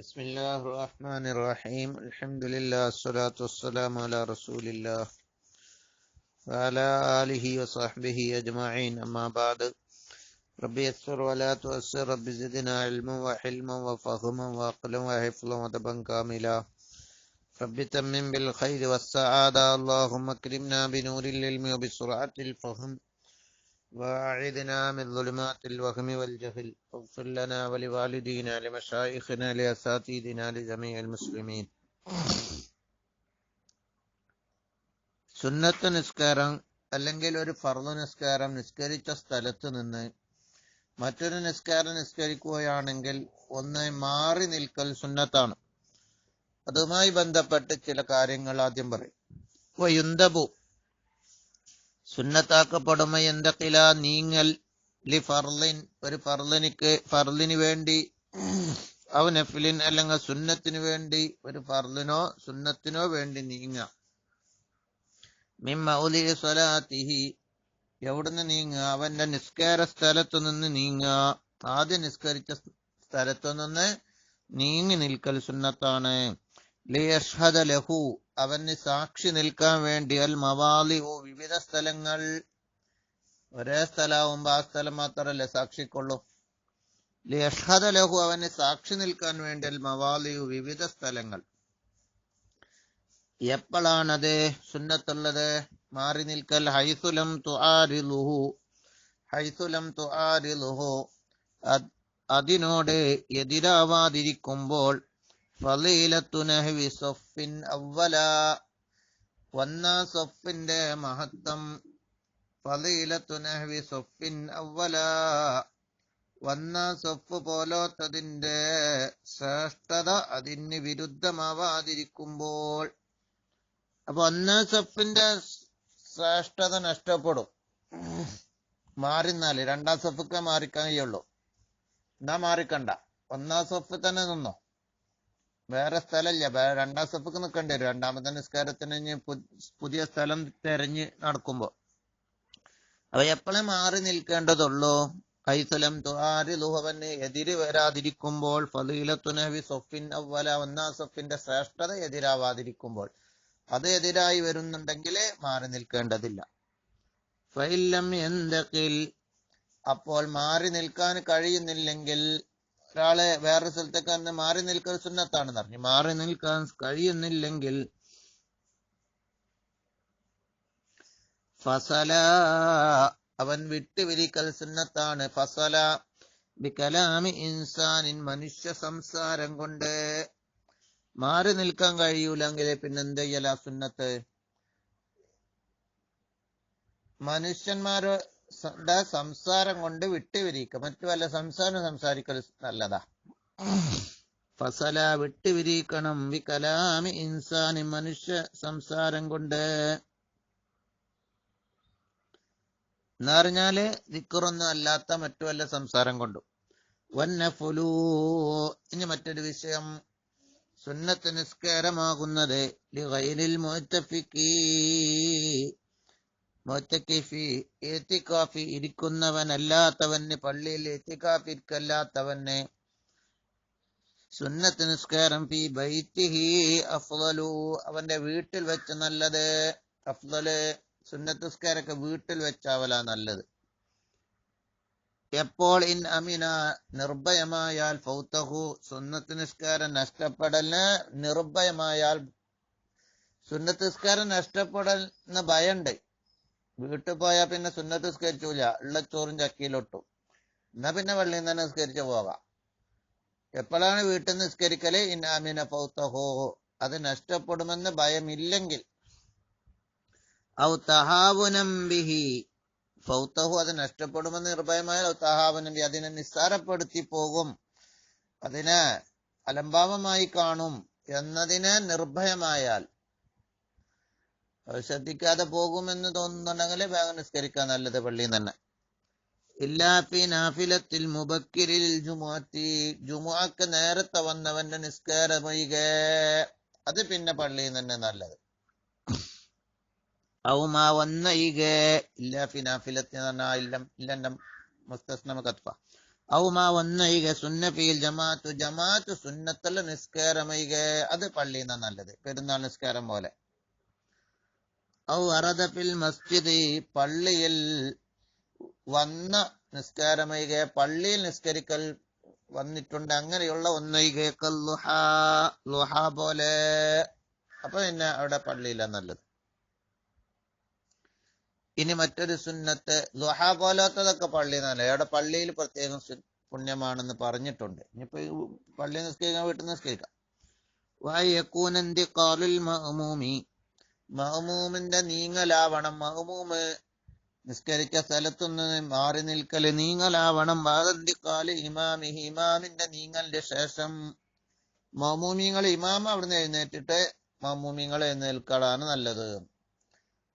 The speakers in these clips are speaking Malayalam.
بسم الله الرحمن الرحيم. الحمد لله الصلاة والسلام على رسول الله وعلى آله وصحبه أجمعين. أما بعد رب يسر ولا تؤسر. رب زدنا علما وحلما وفهما وعقلا وحفظا ودبا كاملا. رب تمم بالخير والسعادة. اللهم اكرمنا بنور العلم وبسرعة الفهم. وأعذنا من ظلمات الوهم والجهل واغفر لنا ولوالدينا لمشايخنا لأساتذتنا لجميع المسلمين സുന്നത്ത് നിസ്കാരം അല്ലെങ്കിൽ ഒരു ഫർദ് നിസ്കാരം നിസ്കരിച്ച സ്ഥലത്ത് നിന്ന് മറ്റൊരു നിസ്കാരം നിസ്കരിക്കുകയാണെങ്കിൽ ഒന്ന് മാറി നിൽക്കൽ സുന്നത്താണ് അതുമായി ബന്ധപ്പെട്ട് ചില കാര്യങ്ങൾ ആദ്യം പറയും വയുന്തബു സുന്നത്താക്കപ്പെടുമ എന്തക്കില നീങ്ങൽ ലി ഫർലിൻ. ഒരു ഫർലിനിക്ക് ഫർലിന് വേണ്ടി അവ നഫിലിൻ അല്ലെങ്കിൽ സുന്നത്തിന് വേണ്ടി ഒരു ഫർലിനോ സുന്നത്തിനോ വേണ്ടി നീങ്ങ. മിമ്മൗലി സ്വലാത്തിഹി. എവിടുന്ന് നീങ്ങുക അവന്റെ നിസ്കാര സ്ഥലത്തു നിന്ന് നീങ്ങുക ആദ്യം നിസ്കരിച്ച സ്ഥലത്തു നിന്ന് നീങ്ങി നിൽക്കൽ സുന്നത്താണ്. ലിയഷ്ഹദ ലഹു അവന് സാക്ഷി നിൽക്കാൻ വേണ്ടി അൽ മവാലി ഓ വിവിധ സ്ഥലങ്ങൾ ഒരേ സ്ഥലമാകുമ്പോ ആ സ്ഥലം മാത്രമല്ലേ സാക്ഷിക്കൊള്ളൂ. ലിയഷ്ഹദ ലഹു അവന് സാക്ഷി നിൽക്കാൻ വേണ്ടി അൽ മവാലി വിവിധ സ്ഥലങ്ങൾ. എപ്പോഴാണത് സുന്നത്തുള്ളത്? മാറി നിൽക്കൽ ഹൈസുലം തുആരിലുഹു. ഹൈസുലം തുആരിലുഹു. അതിനോട് എതിരാവാതിരിക്കുമ്പോൾ ഫലീലത്തു നഹ്വി സൊഫിൻ അവല ഒന്നാം സൊഫിന്റെ മഹത്വം. ഫലീലത്തു നഹ്വി സൊഫിൻ അവല ഒന്നാം സൊഫ് പോലോത്തതിന്റെ ശ്രേഷ്ഠത അതിന് വിരുദ്ധമാവാതിരിക്കുമ്പോൾ അപ്പൊ ഒന്നാം സഫിന്റെ ശ്രേഷ്ഠത നഷ്ടപ്പെടും. മാറിന്നാൽ രണ്ടാം സഫിക്ക് മാറിക്കാൻ കഴിയുള്ളൂ. എന്നാ മാറിക്കണ്ട. ഒന്നാം സഫ് തന്നെ നിന്നോ? വേറെ സ്ഥലമില്ല രണ്ടാം സ്റ്റെപ്പ് നിൽക്കേണ്ടി വരും. രണ്ടാമത്തെ നിസ്കാരത്തിന് ഇനി പുതിയ സ്ഥലം തെരഞ്ഞ് നടക്കുമ്പോ. അപ്പൊ എപ്പോഴും മാറി നിൽക്കേണ്ടതുള്ളൂ? കൈസലം തുഹാരി ലുഹവന് എതിര് വരാതിരിക്കുമ്പോൾ ഫലീലത്തുനവി സൊഫിൻ അവല ഒന്നാം സൊഫിന്റെ ശ്രേഷ്ഠത എതിരാവാതിരിക്കുമ്പോൾ അത് എതിരായി വരുന്നുണ്ടെങ്കിൽ മാറി നിൽക്കേണ്ടതില്ല. ഫൈലം എന്തെങ്കിൽ അപ്പോൾ മാറി നിൽക്കാൻ കഴിയുന്നില്ലെങ്കിൽ ഒരാളെ വേറൊരു സ്ഥലത്തേക്ക് തന്നെ മാറി നിൽക്കൽ സുന്നത്താണെന്ന് പറഞ്ഞു. മാറി നിൽക്കാൻ കഴിയുന്നില്ലെങ്കിൽ ഫസല അവൻ വിട്ടുപിരിക്കൽ സുന്നത്താണ്. ഫസല ബിക്കലാമി ഇൻസാനിൻ മനുഷ്യ സംസാരം കൊണ്ട് മാറി നിൽക്കാൻ കഴിയൂലെങ്കിൽ പിന്നെ എന്ത് ചെയ്യല സുന്നത്ത്? മനുഷ്യന്മാരുടെ സംസാരം കൊണ്ട് വിട്ടുപിരിക്കുക മറ്റു വല്ല സംസാരം സംസാരിക്കൽ നല്ലതാ. ഫസല വിട്ടുവിരിക്കണം വി കലാമി ഇൻസാനി മനുഷ്യ സംസാരം കൊണ്ട്. എന്ന് പറഞ്ഞാൽ ദിക്കുറൊന്നും അല്ലാത്ത മറ്റു വല്ല സംസാരം കൊണ്ടും. വന്നഫുലൂ ഇനി മറ്റൊരു വിഷയം. സുന്നത്ത് നിസ്കാരമാകുന്നത് ലിഗൈരിൽ മുത്തഫിക്കി. മുത്തക്കിഫി ഏത്തിക്കാഫി ഇരിക്കുന്നവനല്ലാത്തവന് പള്ളിയിൽ ഏത്തിക്കാഫിക്കല്ലാത്തവന് സുന്നത്ത് നിസ്കാരം ഫി ബൈത്തിഹി അഫ്ലു അവന്റെ വീട്ടിൽ വെച്ച് നല്ലത് അഫ്ലല് സുന്നത്ത് നിസ്കാരൊക്കെ വീട്ടിൽ വെച്ചാവല നല്ലത്. എപ്പോൾ ഇൻ അമിന നിർഭയമായാൽ ഫൗത്തഹു. സുന്നത്ത് നിസ്കാരം നഷ്ടപ്പെടലിന് നിർഭയമായാൽ സുന്നത്ത് നിസ്കാരം എന്ന് ഭയണ്ട്. വീട്ടിൽ പോയാൽ പിന്നെ സുന്നത്ത് നിസ്കരിച്ചൂല. ഉള്ള ചോറും ചക്കിയിലൊട്ടും എന്നാ പിന്നെ വെള്ളിയിൽ തന്നെ നിസ്കരിച്ചു പോകാം. എപ്പോഴാണ് വീട്ടിൽ നിസ്കരിക്കൽ? ഇന്നാമിന ഫൗത്തഹു അത് നഷ്ടപ്പെടുമെന്ന് ഭയമില്ലെങ്കിൽ. ഔ തഹാവുനം ബിഹി അത് നഷ്ടപ്പെടുമെന്ന് നിർഭയമായാൽ തഹാവനബി അതിനെ നിസ്സാരപ്പെടുത്തി പോകും. അതിനെ അലംഭാവമായി കാണും എന്നതിനെ നിർഭയമായാൽ ശ്രദ്ധിക്കാതെ പോകുമെന്ന് തോന്നുന്നുണ്ടെങ്കിൽ വേഗം നിസ്കരിക്കാൻ നല്ലത് പള്ളിയിൽ തന്നെ. നാഫിലത്തിൽ മുബക്കിരിൽ ജുമുഅത്തി ജുമുഅക്ക് നേരത്തെ വന്നവന്റെ നിസ്കാരമൊഴിക അത് പിന്നെ പള്ളിയിൽ തന്നെ നല്ലത്. ഔമാ വന്ന ഇല്ലാഫി ഇല്ല ഇല്ലം ഇല്ല മുസ്തസ്നമ കത്ത ഔമാ ഒന്നയിക സുന്നഫിയിൽ ജമാഅത്തു ജമാഅത്ത് സുന്നത്തുള്ള നിസ്കാരമൈക അത് പള്ളിയിൽ നിന്നാ നല്ലത്. പെരുന്നാൾ നിസ്കാരം പോലെ. അറദഫിൽ മസ്ജിദ് പള്ളിയിൽ വന്ന നിസ്കാരമൈക പള്ളിയിൽ നിസ്കരിക്കൽ വന്നിട്ടുണ്ട്. അങ്ങനെയുള്ള ഒന്നൈകേക്കൽ ലുഹ പോലെ. അപ്പൊ പിന്നെ അവിടെ പള്ളിയില്ല നല്ലത്. ഇനി മറ്റൊരു സുന്നത്ത് ലുഹ പോലാത്തതൊക്കെ പള്ളി നല്ല അവിടെ പള്ളിയിൽ പ്രത്യേകം പുണ്യമാണെന്ന് പറഞ്ഞിട്ടുണ്ട്. ഇനിയിപ്പോ പള്ളി നിസ്കരിക്കാൻ വീട്ടിൽ നിസ്കരിക്കാം. വായക്കൂനന്തിക്കാലുൽ മഹമൂമി മഹമൂമിന്റെ നീങ്ങലാവണം. മഹമൂമ് നിസ്കരിച്ച സ്ഥലത്തുനിന്ന് മാറി നിൽക്കൽ നീങ്ങലാവണം. വാദന്തിക്കാൽ ഇമാമി ഇമാമിന്റെ നീങ്ങലിന്റെ ശേഷം മഹമൂമിങ്ങൾ ഇമാം അവിടുന്ന് എഴുന്നേറ്റിട്ട് മഹമൂമിങ്ങൾ എഴുന്നേൽക്കലാണ് നല്ലത്.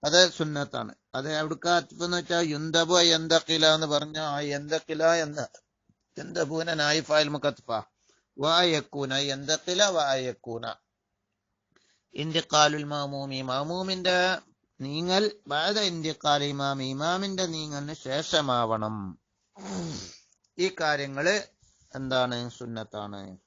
അത് സുന്നത്താണ്. അത് എവിടുക്ക എന്ന് വെച്ചാൽ യുന്തബു എന്തക്കില എന്ന് പറഞ്ഞ ആ എന്തക്കില എന്ന എന്തബൂന നായിഫായിൽ മുക്കത്ഫ വായക്കൂന എന്തക്കില വായക്കൂന ഇന്ത്യക്കാലുൽ മാമൂമി മാമൂമിന്റെ നീങ്ങൽ ബാധ ഇന്ത്യക്കാൽ ഇമാം ഇമാമിന്റെ നീങ്ങലിന് ശേഷമാവണം. ഈ കാര്യങ്ങൾ എന്താണ്? സുന്നത്താണ്.